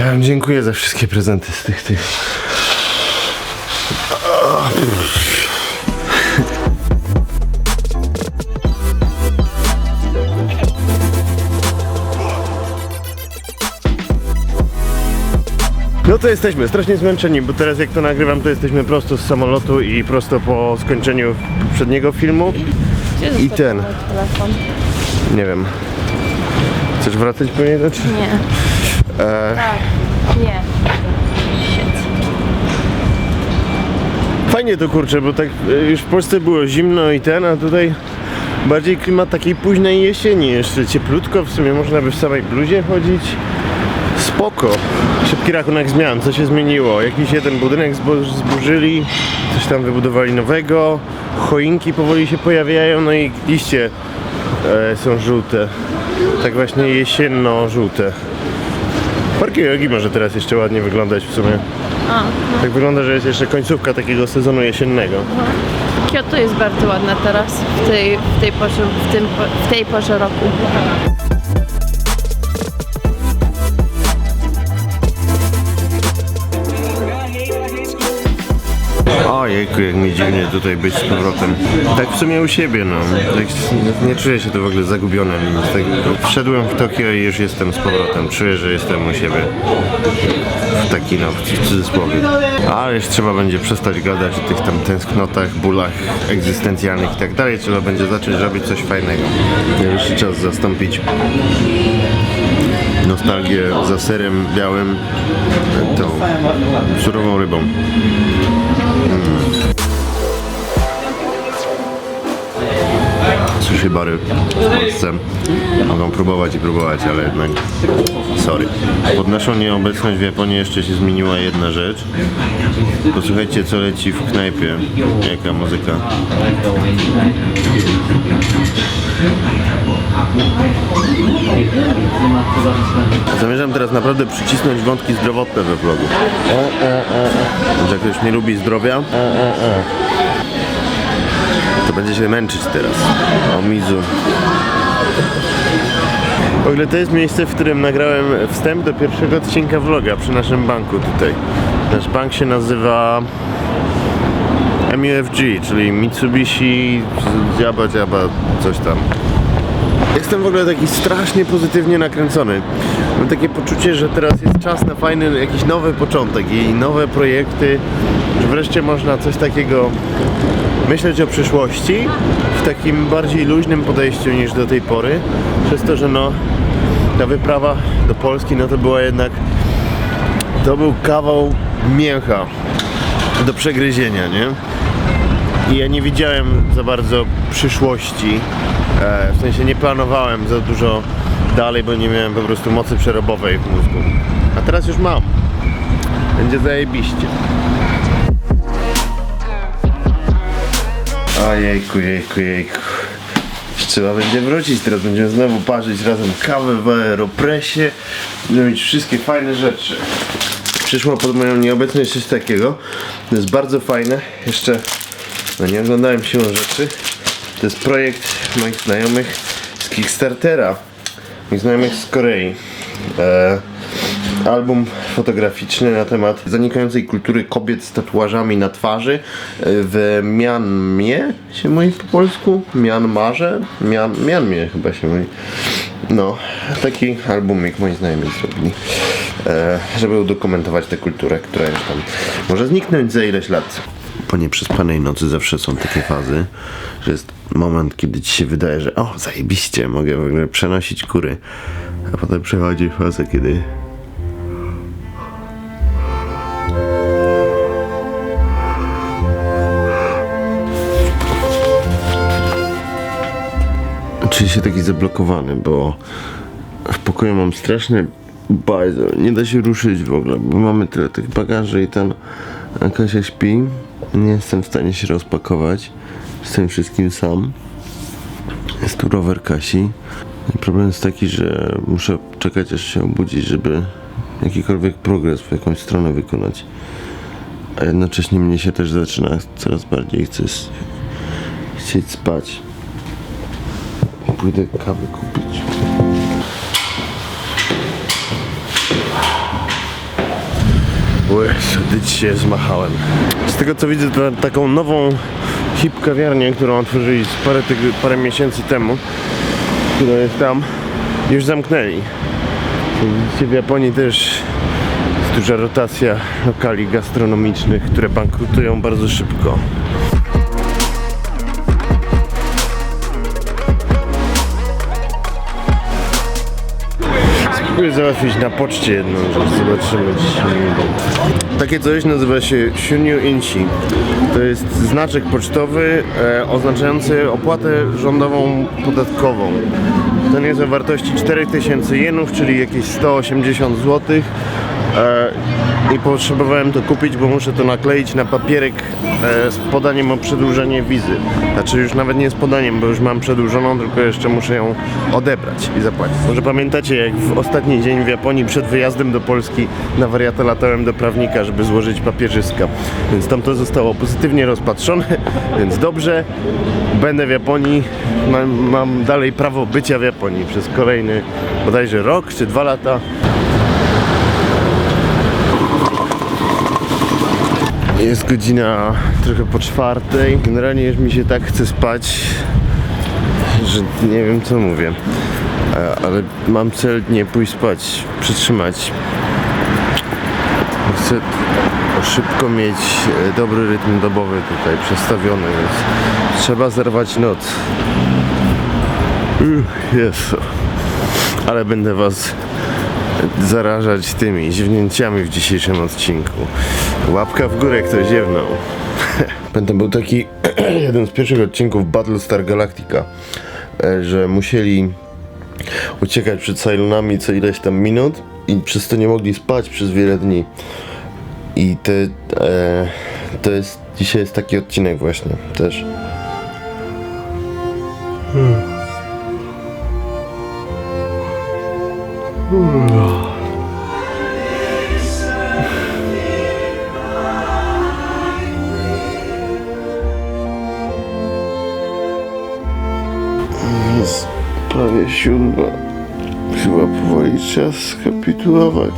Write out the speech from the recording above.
Ja wam dziękuję za wszystkie prezenty z tych tych. No to jesteśmy strasznie zmęczeni, bo teraz jak to nagrywam, to jesteśmy prosto z samolotu i prosto po skończeniu poprzedniego filmu. Gdzie I ten. telefon? Nie wiem. Chcesz wracać po niego, czy? Nie. E, Tak. Nie. Fajnie to kurczę, bo tak e, już w Polsce było zimno i ten, a tutaj bardziej klimat takiej późnej jesieni. Jeszcze cieplutko, w sumie można by w samej bluzie chodzić. Spoko. Szybki rachunek zmian, co się zmieniło? Jakiś jeden budynek zbu- zburzyli, coś tam wybudowali nowego, choinki powoli się pojawiają, no i liście e, są żółte. Tak właśnie jesienno-żółte. Park jogi może teraz jeszcze ładnie wyglądać w sumie. A, Tak wygląda, że jest jeszcze końcówka takiego sezonu jesiennego. Kyoto jest bardzo ładne teraz w tej, w tej, porze, w tym, w tej porze roku. Ojejku, jak mi dziwnie tutaj być z powrotem. Tak w sumie u siebie, no. Tak, nie czuję się tu w ogóle zagubionym. Tak, wszedłem w Tokio i już jestem z powrotem. Czuję, że jestem u siebie. W taki, no, w cudzysłowie. Ale już trzeba będzie przestać gadać o tych tam tęsknotach, bólach egzystencjalnych i tak dalej. Trzeba będzie zacząć robić coś fajnego. Najwyższy czas zastąpić nostalgię za serem białym tą surową rybą. Sushi bary w Polsce mogą próbować i próbować, ale jednak sorry. Pod naszą nieobecność w Japonii jeszcze się zmieniła jedna rzecz. Posłuchajcie co leci w knajpie. Jaka muzyka. Zamierzam teraz naprawdę przycisnąć wątki zdrowotne we vlogu. Że ktoś nie lubi zdrowia, to będzie się męczyć teraz. O Mizu. W ogóle to jest miejsce, w którym nagrałem wstęp do pierwszego odcinka vloga przy naszym banku tutaj. Nasz bank się nazywa MUFG, czyli Mitsubishi Jabba Jabba coś tam. Jestem w ogóle taki strasznie pozytywnie nakręcony. Mam takie poczucie, że teraz jest czas na fajny, jakiś nowy początek i nowe projekty, że wreszcie można coś takiego myśleć o przyszłości w takim bardziej luźnym podejściu niż do tej pory. Przez to, że no ta wyprawa do Polski no to była jednak to był kawał mięcha do przegryzienia, nie? I ja nie widziałem za bardzo przyszłości. E, w sensie nie planowałem za dużo dalej, bo nie miałem po prostu mocy przerobowej w mózgu. A teraz już mam. Będzie zajebiście. Ojejku, jejku, jejku. Trzeba będzie wrócić, teraz będziemy znowu parzyć razem kawę w Aeropressie. Będziemy mieć wszystkie fajne rzeczy. Przyszło pod moją nieobecność coś takiego. To jest bardzo fajne. Jeszcze no nie oglądałem się rzeczy. To jest projekt moich znajomych z Kickstartera. Moich znajomych z Korei. E, album fotograficzny na temat zanikającej kultury kobiet z tatuażami na twarzy e, w Mianmie się mówi po polsku? Mianmarze? Mian, Mianmie chyba się mówi. No, taki albumik moi znajomi zrobili, e, żeby udokumentować tę kulturę, która już tam może zniknąć za ileś lat. Po nieprzespanej nocy zawsze są takie fazy, że jest moment, kiedy ci się wydaje, że o, zajebiście, mogę w ogóle przenosić kury. A potem przychodzi faza, kiedy Czuję się taki zablokowany, bo w pokoju mam straszny bajzel. Nie da się ruszyć w ogóle, bo mamy tyle tych bagaży i tam Kasia śpi. Nie jestem w stanie się rozpakować z tym wszystkim sam. Jest tu rower Kasi. I problem jest taki, że muszę czekać aż się obudzić, żeby jakikolwiek progres w jakąś stronę wykonać. A jednocześnie mnie się też zaczyna coraz bardziej chce chcieć spać. Pójdę kawy kupić. Łyś, się zmachałem. Z tego co widzę, to taką nową hip kawiarnię, którą otworzyli parę, parę miesięcy temu, która jest tam, już zamknęli. Widzicie, w Japonii też jest duża rotacja lokali gastronomicznych, które bankrutują bardzo szybko. Spróbuję załatwić na poczcie jedną rzecz, zobaczymy dzisiaj. Takie coś nazywa się Shunyu Inchi. To jest znaczek pocztowy e, oznaczający opłatę rządową podatkową. Ten jest o wartości 4000 jenów, czyli jakieś 180 zł. E, I potrzebowałem to kupić, bo muszę to nakleić na papierek e, z podaniem o przedłużenie wizy. Znaczy już nawet nie z podaniem, bo już mam przedłużoną, tylko jeszcze muszę ją odebrać i zapłacić. Może pamiętacie, jak w ostatni dzień w Japonii przed wyjazdem do Polski na wariata latałem do prawnika, żeby złożyć papierzyska. Więc tam to zostało pozytywnie rozpatrzone, więc dobrze. Będę w Japonii, mam, mam dalej prawo bycia w Japonii przez kolejny bodajże rok czy dwa lata. Jest godzina trochę po czwartej. Generalnie już mi się tak chce spać, że nie wiem co mówię. Ale mam cel nie pójść spać, przytrzymać. Chcę szybko mieć e, dobry rytm dobowy tutaj przestawiony, więc trzeba zerwać noc. Jezu. Ale będę was zarażać tymi ziewnięciami w dzisiejszym odcinku. Łapka w górę, kto ziewnął. Pamiętam, był taki jeden z pierwszych odcinków Battlestar Galactica, e, że musieli uciekać przed Cylonami co ileś tam minut i przez to nie mogli spać przez wiele dni. I te, e, to jest, dzisiaj jest taki odcinek właśnie też. Jest prawie siódma. Chyba powoli czas skapitulować.